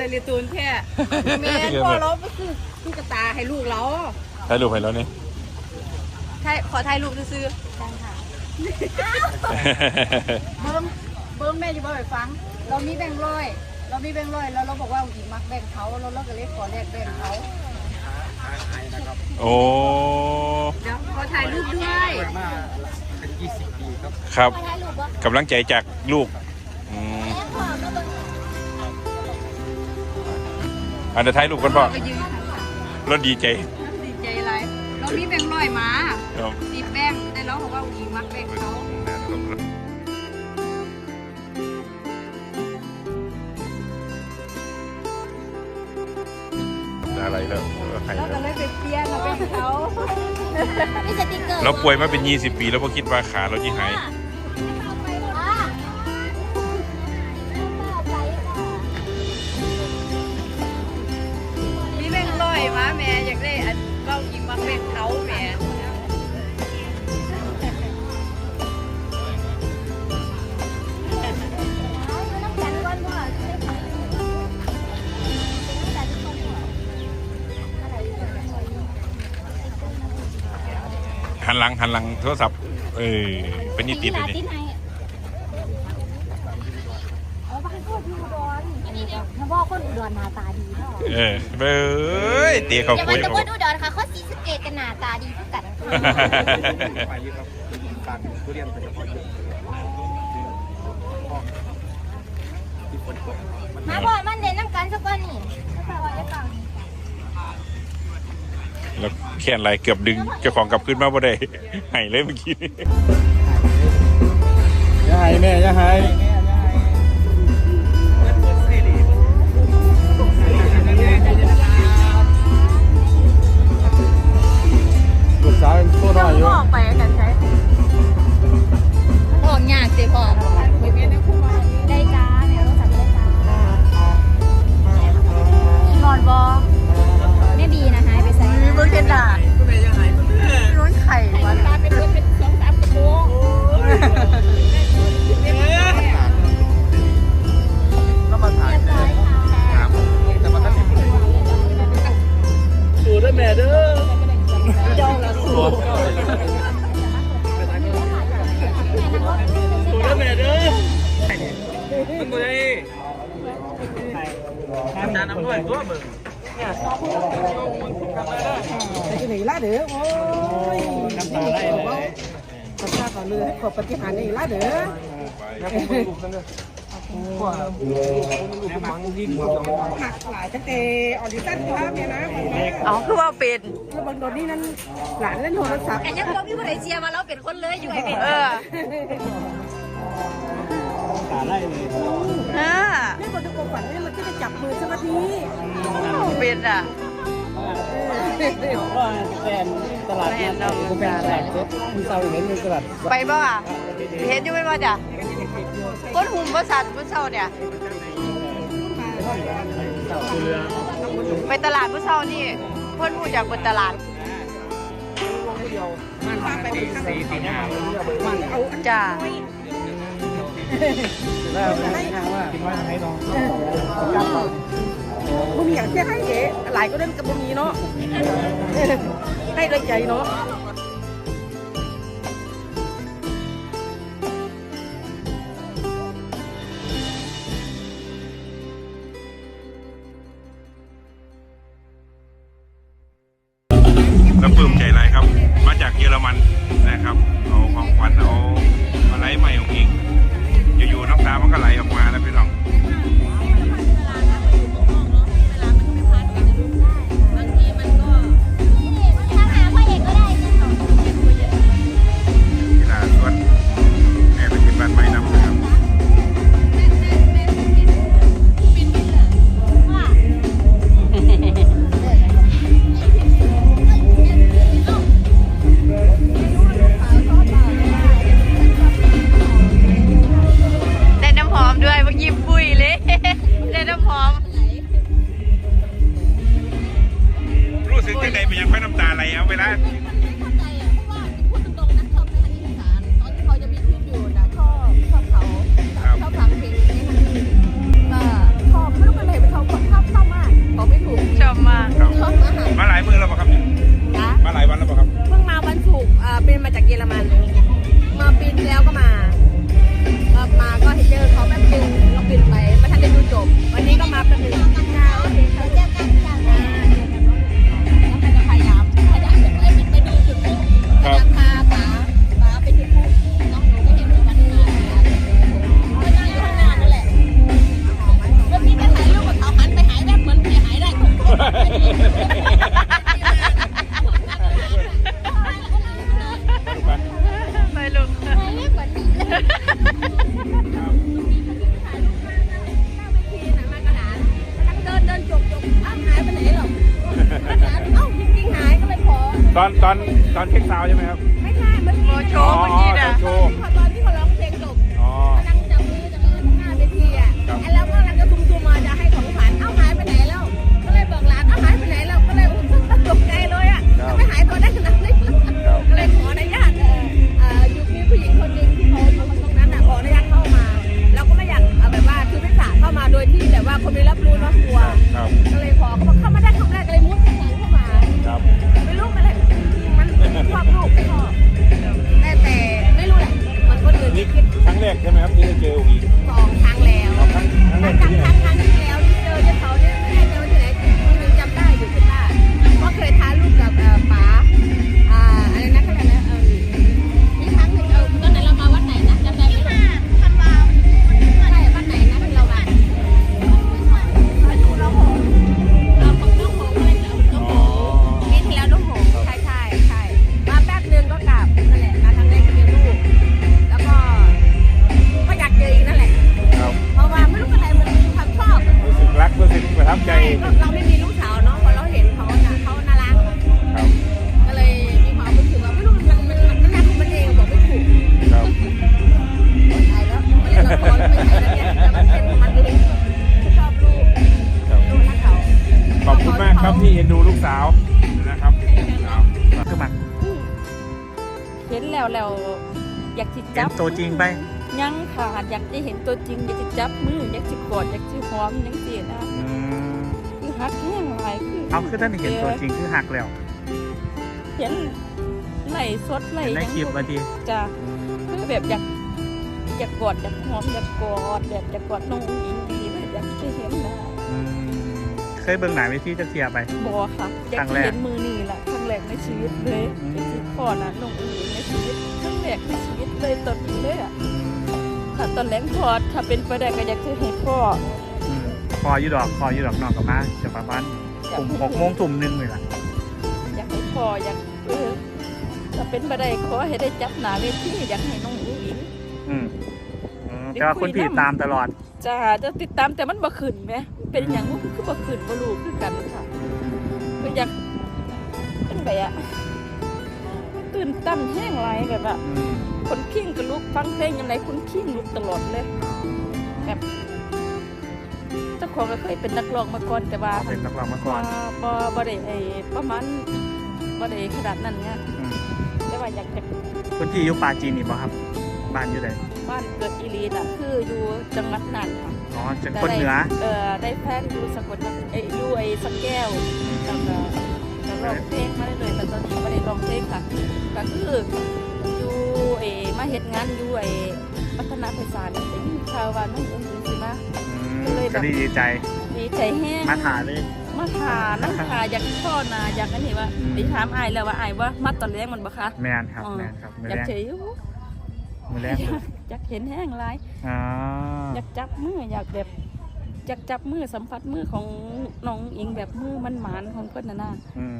แต่ลิตูนแค่แม่พ่อเราก็คือตุ๊กตาให้ลูกเราถ่ายรูปให้แล้วนี่ถ่ายขอถ่ายรูปซื้อๆเบิ้งเบิ้งแม่จะบอกให้ฟัง เรามีแบงค์ร้อย เรามีแบงค์ร้อยแล้วเราบอกว่าอีกมักแบงค์เขาเราเราก็เลยขอแลกแบงค์เขาโอ้เดี๋ยวขอถ่ายรูปด้วย มาเป็น20ปีครับ ครับกำลังใจจากลูก อันเดี๋ยวถ่ายรูปกันพ่อก็ยืนรถดีใจดีใจอะไรเรามีแบงค์ร้อยมาครับสิบแบงค์แต่เราบอกว่าอีกมักแบงค์เขาอะไรแล้วให้เราแล้ก็วเลยไปเปลี่ยนมาเป็นเขามีสติกเกอร์เราป่วยมาเป็น 20 ปีแล้วพอคิดว่าขาเราที่หาย หันหลังหันหลังโทรศัพท์ เออเป็นนิติดเลยนี่อ๋อบ้านก็อยู่อุดรอันนี้ถ้าว่าคนอุดรหน้าตาดีเนาะเออเบ้ยเตี๋ยเขาอย่าคุมันยจะเขาคนอุดรค่ะเขาสีสะเกตกันหน้าตาดีทุกกันไปเยอะครับการทุเรียนเป็นเฉพาะเยอะที่ฝนตกมันมาบอกมันเด่นน้ำกันสักก้อนนี่ถ้าว่าได้ฟัง แล้วแค่นไหลเกือบดึงเจ้าของกลับขึ้นมาบ่ได้หายเลยเมื่อกี้นี่ อย่าหายแม่อย่าหาย ด้วยแม่เด้อจ้าละสูสูด้วยแม่เด้อมึงบ่ได้จานน้ำด้วยตัวมึงที่ไหนละเด้อโอ้ยน้ำตาไหลเลยขอบคุณก่อนเลยขอบปฏิหารนี่ละเด้อ กนั่นเลยว่าลูกมังยิ่งกว่าหนักหลายตั้งแต่ออดิชั่นครับเนี่ยนะอ๋อคือว่าเป็นแล้วบางตอนนี้นั้นหลานเล่นโทรศัพท์แต่ยังต้องมีคนไหนเชียร์มาแล้วเป็นคนเลยอยู่ให้เป็นเออตาไหลเลยอ่านี่คนทุกคนฝันนี่มันจะได้จับมือสักทีเป็นอะว่าแฟนตลาดนัดกูแฟนตลาดเซ็ตมีเซาอย่างนี้มีตลาดไปบ่อะเห็นอยู่ไหมบ่จ้ะ ก้นหุ่มบ่สัตว์บ่เช้าเนี่ย ไปตลาดบ่เช้านี่ เพิ่อนพูดจากบนตลาดสีสีหน้าจ้าแล้วให้ทางว่าว่าให้น้องบุญอย่างที่นให้เก๋หลายก็เล่นกับบุญนี้เนาะให้ด้วยใจเนาะ แล้วปลื้มใจไรครับ มาจากเยอรมันนะครับ เอาของขวัญเอาอะไรใหม่ของอิงอยู่ๆน้ำตามันก็ไหลออกมา ตอนตอนตอนเช็คซาวด์ใช่ไหมครับ ไม่ใช่เมื่อกี้โชว์เมื่อกี้นะ โชว์ กใช่ไหมครับที่ได้เจอองอิงสอง เราไม่มีลูกสาวเนาะพอเราเห็นเขาน่ะเขาน่ารักครับก็เลยมีความรู้สึกว่าไม่รู้มันมันมันน่ามันเองบอกไม่ถูกครับตายแล้วไม่เล่นละครไม่ใช่แล้วเนี่ยแต่มันเป็นมันเองชอบลูกครับลูกรักเขาขอบคุณมากครับที่เอ็นดูลูกสาวนะครับครับคือมันเห็นแล้วแล้วอยากจิเห็จันบตัวจริงไปยังขาดอยากจะเห็นตัวจริงอยากจะจับมืออยากจะกอดอยากจะหอมยังเสียนะอืม คือฮักแห้งหลายคือเอาคือท่านเห็นตัวจริงคือหักแล้ว เห็นไหลสดไหลเห็นในคลิปมาทีจ้ะคือแบบอยากอยากกอดอยากหอมอยากกอดแบบอยากกอดน้องอิงดีเลยอยากจะเห็นหนะอืมเคยเบิ่งหนังเวทีจะเทียไปบอค่ะอยาครั้กงแรจะกเห็นมือนี่แหละครั้งแรกในชีวิตเลยอืมเป็นที่พ่อนะน้องอิงในชีวิตครั้งแรกในชีวิตเลยตอนนี้เลยอะอืมถ้าตอนแรกพอถ้าเป็นไปได้ก็อยากจะเห็นพ่ออืม คออยู่ดอกคออยู่ดอกนอกกับมาจะประมาณอยากกลุ่มให้หกโมงทุ่มหนึ่งเลยล่ะอยากให้พ่ออยากเออถ้าเป็นไปได้ขอให้ได้จับหนาเวทีอยากให้น้องอิงอืมอืมแต่ว่าคุณพี่ตามตลอดจะจะติดตามแต่มันบ่ขึ้นไหมเป็นอย่างว่าคือบ่ขึ้นบ่รู้คือกันค่ะก็อยากเป็นแบบอะตื่นเต้นแห้งไรแบบว่าอืมคนขิ้งกับลูกฟังเพลงยังไงคนขิ้งลูกตลอดเลยแบบเจ้า ของก็เคยเป็นนักร้องมาก่อนแต่ว่าเป็นนักร้องมาก่บ่อนบ่บ่ได้ไอ้ประมาณบ่ได้ขนาดนั้นเนี่ยอืมแต่ว่าอยากจะคุณพี่อยู่ปาจีนนี่บ่ครับบ้านอยู่ไหนบ้านเกิดอีหลีน่ะคืออยู่จังหวัดน่านค่ะอ๋อจะคนเหนือเออได้แฟนอยู่สกลนครเอ้ยอยู่ไอ้สักแก้วแล้วก็ก็ร้องเพลงมาเรื่อยๆแต่ตอนนี้ไม่ได้ร้องเพลงค่ะก็คืออยู่ไอ้มาเฮ็ดงานอยู่ไอ้พัฒนาไพศาลได้ยินข่าวว่าน้องอุ้งอิงสิมาอืม ก็เลยแบบก็ดีใจดีใจแห้งมาถ่ายเลย มาถานั่งถาอยากพ่อนาอยากอันนี้ว่าอืม ไปถามอายแล้วว่าอายว่ามาตอนแรกมันบ่คะแมนครับอ๋อแมนครับมืออยากแรกเฉยอยู่มือแรกอยากอยากเห็นแห้งหลาย อ๋ออยากจับมืออยากแบบอยากจับมือสัมผัสมือของน้องอิงแบบมือมันหมานๆของเพิ่นน่ะนะ อืม